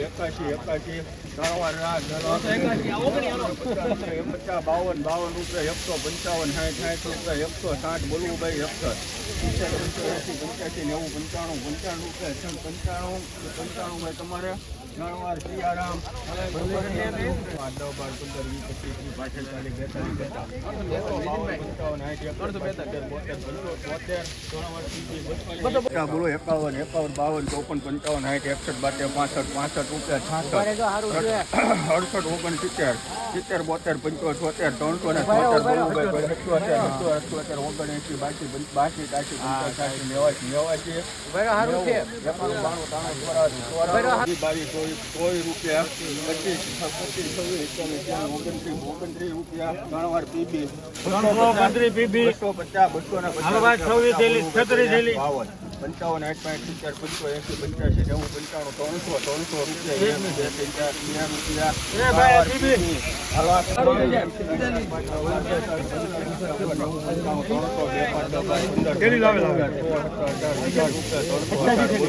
એકાશી એકાશી ત્રણ વાર પચાસ બાવન બાવન રૂપિયા એકસો પંચાવન સાઠ સાઠ રૂપિયા એકસો સાઠ બોલવું ભાઈ એકસો પંચાસી પંચો પંચ્યાસી નેવું પંચાણું પંચાણું રૂપિયા પંચાણું પંચાણું ભાઈ તમારે ત્રણ પચાસ બોલો એકાવન એકાવન બાવન ચોપન પંચાવન સાઠ એકસઠ બાતેર પાસઠ પાસઠ રૂપિયા છાસઠ અડસઠ ઓગણ સિત્તેર બોતેર પંચોતેર ત્રણસો ને છોતેર અઠ્યોતેર અઠ્યોતેર અઠ્યોતેર ઓગણ એસી બાસી બાસી ત્યાસી પંચાસી નેવાસી નેવાસી. બાવીસ ચોવીસ રૂપિયા પચીસ પચીસ છવ્વીસ ઓગણત્રીસ ઓગણત્રીસ રૂપિયા ત્રણ વાર પીબી. બસો પચાસ બસો ને છત્રીસ. બાવન. પંચાવન આઠ પાંચ સિત્તેર પંચો એસી પંચ્યાસી નેવું પંચાણું ત્રણસો ત્રણસો રૂપિયા ત્રણસો બે પાંચ લાવે? હજાર રૂપિયા ત્રણસો.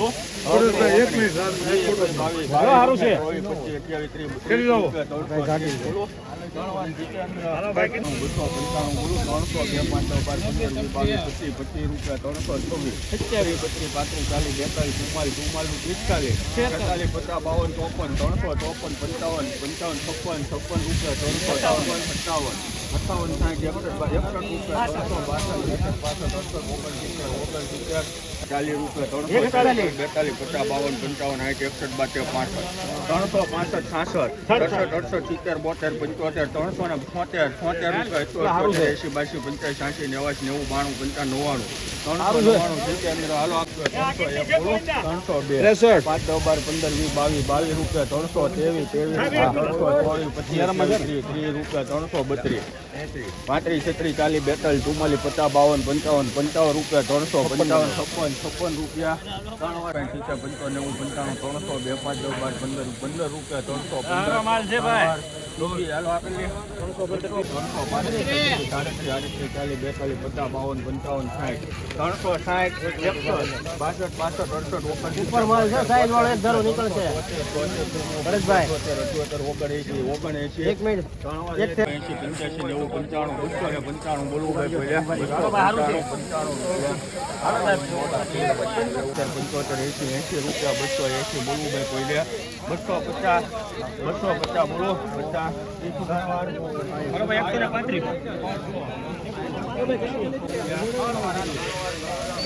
ચોવીસ, પચીસ, અઠ્યાવીસ, ત્રીસ, કેટલી લાવો? રૂપિયા ત્રણસો ત્રીસ, બોલો. ત્રણ વાર જીત્યા. બસો પંચાણું બોલો ત્રણસો બે પાંચ દસ બાર પંદર વીસ બાવીસ પચીસ પચીસ રૂપિયા ત્રણસો ચોવીસ સત્યાવીસ પચીસ પાંત્રીસ ચાલીસ બેતાલીસ ચુમ્માલીસ ચુમ્માલીસ પિસ્તાલીસ છેતાલીસ પચાસ બાવન ચોપન ત્રણસો ચોપન પંચાવન પંચાવન છપ્પન છપ્પન રૂપિયા ત્રણસો ચાવન અઠાવન અઠાવન સાઠ એકસઠ એકસઠ રૂપિયા ત્રણસો બાસઠ એકસઠ અડસઠ ઓગણસિત્તેર ઓગણસિત્તેર ચાલીસ રૂપિયા ત્રણસો એકતાલીસ. બેતાલીસ પચાસ બાવન પંચાવન સાઠ એકસઠ બાતેર પાસઠ. ત્રણસો પાસઠ છાસઠ. અડસઠ અડસઠ સિત્તેર બોતેર પંચોતેર ત્રણસો ને છોતેર છોતેર રૂપિયા એસી બાસી પંચાસી સાસી નેવાસી નેવું બાણું પંચાવન નવ્વાણું. ત્રણસો નવ્વાણું સિત્તેર હાલો આપજો. ત્રણસો એક ત્રણસો બે. ત્રેસઠ. પાંચ દસ બાર પંદર વીસ બાવીસ બાવીસ રૂપિયા ત્રણસો ત્રેવીસ ત્રેવીસ ત્રણસો ચોવીસ પચીસ ત્રીસ રૂપિયા ત્રણસો બત્રીસ. પાંત્રીસ છત્રીસ ચાલીસ બેતાલીસ ચુમ્માલીસ પચાસ બાવન પંચાવન પંચાવન રૂપિયા ત્રણસો પંચાવન છપ્પન છપ્પન રૂપિયા ત્રણ વાર સિત્તેર પંચો નેવું પંચાણું ત્રણસો બે પાંચ દસ બાર પંદર પંદર રૂપિયા ત્રણસો સારો માલ છે ભાઈ. ડોંગરી હાલો આપેલી ત્રણસો પંચાવન સાઠ ત્રણસો સાઠ એકસો બાસઠ બાસઠ અડસઠ ઉપર માલ છે સાઈઝ વાળો એક ધારો નીકળશે ભરતભાઈ. એક મિનિટ એક છે. પંચાણું બસો ને પંચાણું બોલવું ભાઈ પંચોતેર એસી એસી રૂપિયા બસો એસી બોલવું ભાઈ બોલ્યા બસો પચાસ બસો પચાસ બોલો પચાસ બસો ને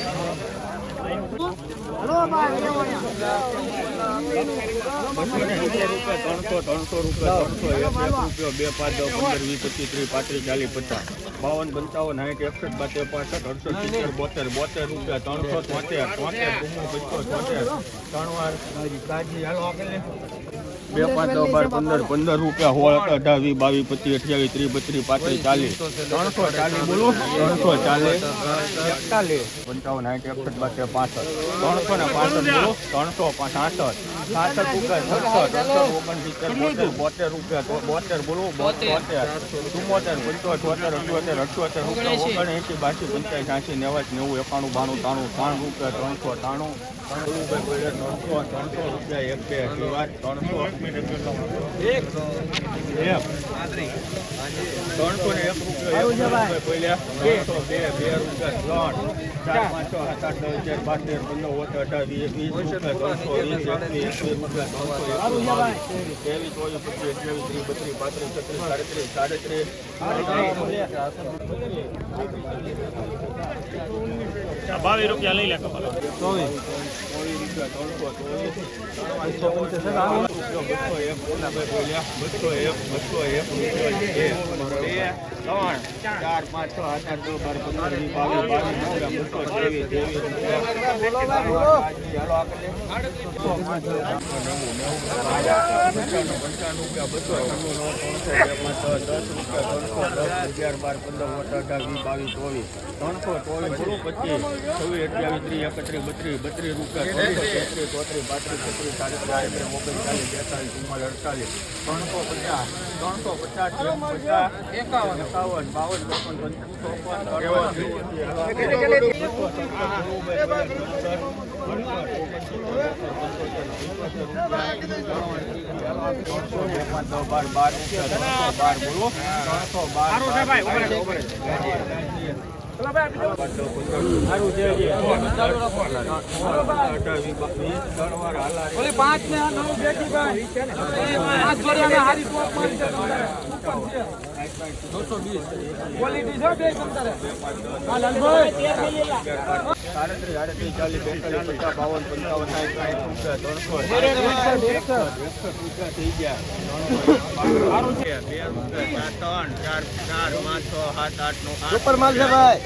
રૂપિયા ત્રણસો ત્રણસો રૂપિયા, ત્રણસો એક રૂપિયો, બે પાંચ દસ પંદર, વીસ, પચીસ, ત્રીસ, પાંત્રીસ, ચાલીસ, પચાસ. બાવન પંચાવન સાઠ એકસઠ બાતેર પાસઠ અડસઠ સિત્તેર બોતેર બોતેર રૂપિયા ત્રણસો તોતેર તોતેર બસો તોતેર ત્રણ વાર કાજી હાલો આપેલી બે પાંચ દસ બાર પંદર. પંદર રૂપિયા હોળ અઢાર વીસ બાવીસ પચીસ અઠ્યાવીસ ત્રીસ બત્રીસ પાંત્રીસ ચાલીસ. ત્રણસો ચાલીસ બોલો. ત્રણસો ચાલીસ. એકતાલીસ. પંચાવન સાઠ એકસઠ બાતેર પાસઠ. ત્રણસો ને પાસઠ બોલો. ત્રણસો સાસઠ સાસઠ રૂપિયા છસો ઓગણસિત્તેર બોતેર બોતેર રૂપિયા તો બોતેર બોલો. બોતેર. ચુમ્મોતેર પંચોતેર અઠ્યોતેર. અઠ્યોતેર રૂપિયા ઓગણએંસી બાસી પંચાયત સાસી નેવાસી નેવું એકાણું બાણું ત્રાણું ત્રણ રૂપિયા ત્રણસો ત્રાણું. ત્રણસો ત્રણસો રૂપિયા એક બે ત્રણસો. એક ત્રણસો ને એક રૂપિયા બોલ્યા ત્રણસો બે બે રૂપિયા ત્રણ ચાર પાંચ છ અગિયાર બાર તેર પંદર અઢાર વીસ વીસ રૂપિયા ત્રણસો વીસ એકવીસ એકવીસ ત્રીસ લઈ લે ચોવીસ ચોવીસ રૂપિયા ત્રણસો ચોવીસ. ચાર બાર પંદર વીસ બાવીસ બાવીસ બસો ત્રેવીસ ત્રણસો ચોવીસ. પચીસ છવ્વીસ ત્રીસ એકત્રીસ બત્રીસ બત્રીસ રૂપિયા તેત્રીસ ચોત્રીસ પાંત્રીસ છત્રીસ સાડત્રીસ ઓગણચાલીસ બેતાલીસ ચુમ્માલીસ અડતાલીસ ત્રણસો પચાસ ત્રણસો પચાસ પચાસ એકાવન એકાવન બાવન ચોપન ત્રણસો બાર બાર ત્રણસો બાર બોલો ત્રણસો બાર ક્વોલિટી છે બે તમતારે. લાલભાઈ. સાડત્રીસ ચાલીસ બેતાલીસ પચાસ બાવન પંચાવન સાઠ સાઠ ત્રણસો થઈ ગયા બે ત્રણ ચાર ચાર પાંચ છ સાત આઠ નવ ઉપર સુપર માલ છે ભાઈ.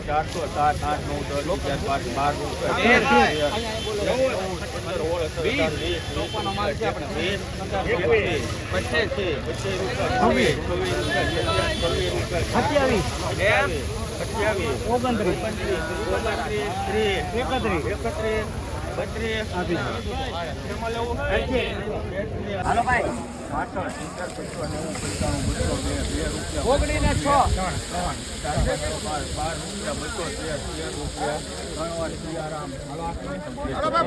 ચારસો સાત આઠ નવ દસ અગિયાર બાર બાર રૂપિયા ઓગણત્રીસ ઓગણત્રીસ ત્રીસ એકત્રીસ એકત્રીસ બત્રીસ. એમાં લેવું હાલો ભાઈ. સિત્તેર પંચાણું બસો બે બે રૂપિયા ઓગણી છ ત્રણ ત્રણ ચાર પાંચ બાર બાર રૂપિયા બસો તેર તેર રૂપિયા ત્રણ સિયારામ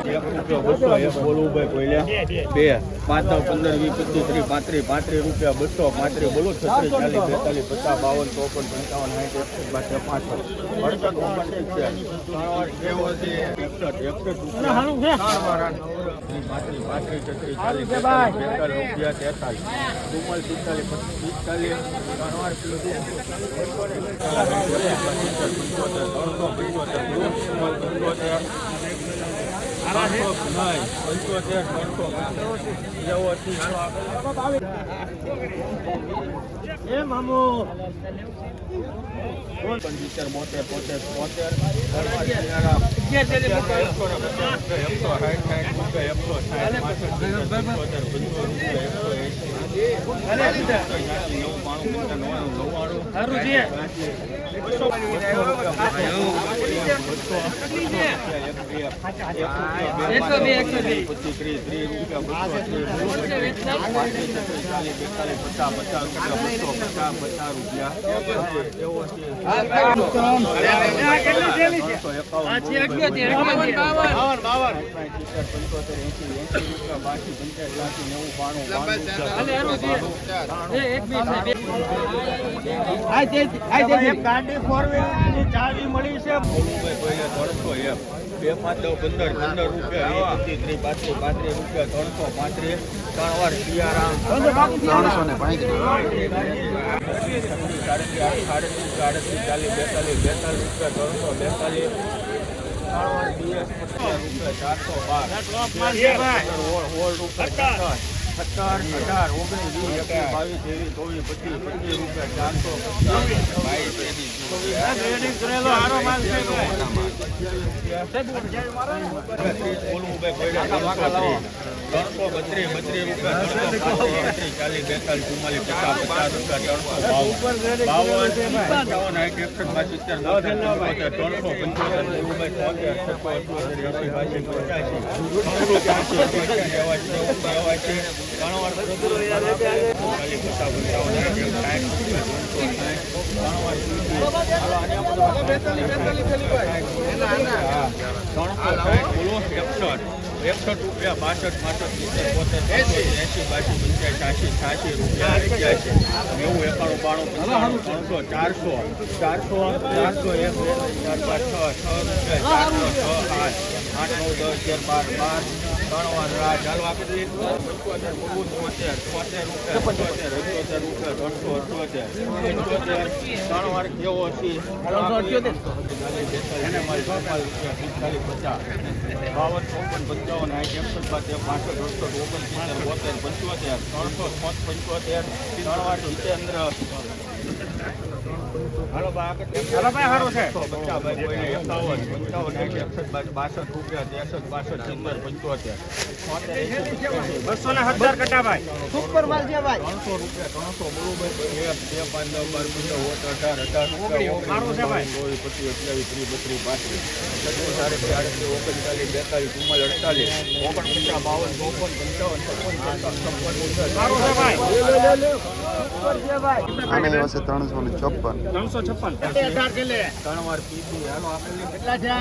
એક રૂપિયો બસો એક બોલવું ભાઈ પહેલા બે પાંચ પંદર વીસ પચીસ ત્રીસ પાંત્રીસ પાંત્રીસ રૂપિયા બસો પાંત્રીસ બોલો છત્રીસ ચાલીસ બેતાલીસ પચાસ બાવન ચોપન પંચાવન સાઠ એકસઠ બાસઠ પાંસઠ અડસઠ ઓગણત્રીસ છે ત્રણ વાર નેવું એકસઠ એકસઠ રૂપિયા ત્રણ વાર પાંત્રીસ પાંત્રીસ છત્રીસ ચાલીસ બેતાલીસ રૂપિયા તેતાલીસ ચુમ્માલીસ પિસ્તાલીસ પિસ્તાલીસ ત્રણ વાર કિલો એ મામુ. પંચોતેર બોતેર પોતેર પોતેર એકસો બે, એકસો બે. પચીસ ત્રીસ ત્રીસ રૂપિયા બસો ત્રીસ પાંત્રીસ બેતાલીસ પચાસ પચાસ રૂપિયા બસો ચાવી મળી છે ત્રણસો એક બે પાંચ દસ પંદર પંદર રૂપિયા પચીસ ત્રીસ પાંત્રીસ પાંત્રીસ રૂપિયા ત્રણસો પાંત્રીસ ત્રણ વાર સિયારામ ત્રણસો ને સાડત્રીસ ચાલીસ બેતાલીસ બેતાલીસ રૂપિયા ત્રણસો બેતાલીસ ચારસો બાર. હોળ રૂપિયા સત્તર અઢાર ઓગણીસ વીસ એકવીસ બાવીસ ત્રેવીસ ચોવીસ પચીસ પચીસ રૂપિયા ચારસો બાવીસ ત્રેવીસ ત્રણસો બત્રીસ બત્રીસ રૂપિયા ત્રણસો ચાલીસ બેતાલીસ ચુમ્માલીસ પચાસ ત્રણસો એકસઠ એકસઠ રૂપિયા બાસઠ પાસઠ સિત્તેર બોતેર એસી બાસી પંચાસી છ્યાસી છ્યાસી રૂપિયા એક્યાસી નેવું એકાણું બાણું પંચાણું ત્રણસો ચારસો ચારસો ચારસો એક બે ચાર પાંચ છ છ રૂપિયા ચારસો છ આઠ આઠ, નવ, દસ, અગિયાર, બાર બાર પચાસ. બાવન ચોપન પંચાવન સાઠ એકસઠ બાતેર પાસઠ અડસઠ ઓગણસિત્તેર બોતેર પંચોતેર ત્રણસો પાંચ પંચોતેર ત્રણ વાર જીતેન્દ્ર હાલો બા આગળ હાલો ભાઈ હારું છે. પચાસ ભાઈ કોઈને એકાવન પંચાવન સાઠ એકસઠ બાસઠ બાસઠ રૂપિયા ત્રેસઠ બાસઠ સિત્તેર પંચોતેર. છોતેર એંસી પંચ્યાસી બસો ને હજાર કટા ભાઈ. સુપર માલ છે ભાઈ. ત્રણસો રૂપિયા ત્રણસો બરોબર. એક બે પાંચ દસ બાર પંદર ઓટ અઢાર અઢાર રૂપિયા સારું છે ભાઈ. ચોવીસ પચીસ અઠ્યાવીસ ત્રીસ બત્રીસ પાંત્રીસ છત્રીસ સાડત્રીસ આડત્રીસ ઓગણચાલીસ બેતાલીસ ચુમ્માલીસ અડતાલીસ. ઓગણપચાસ બાવન ચોપન પંચાવન છપ્પન સત્તાવન છપ્પન. અઢાર ત્રણ વાર પીસી હાલો આપણે કેટલા છે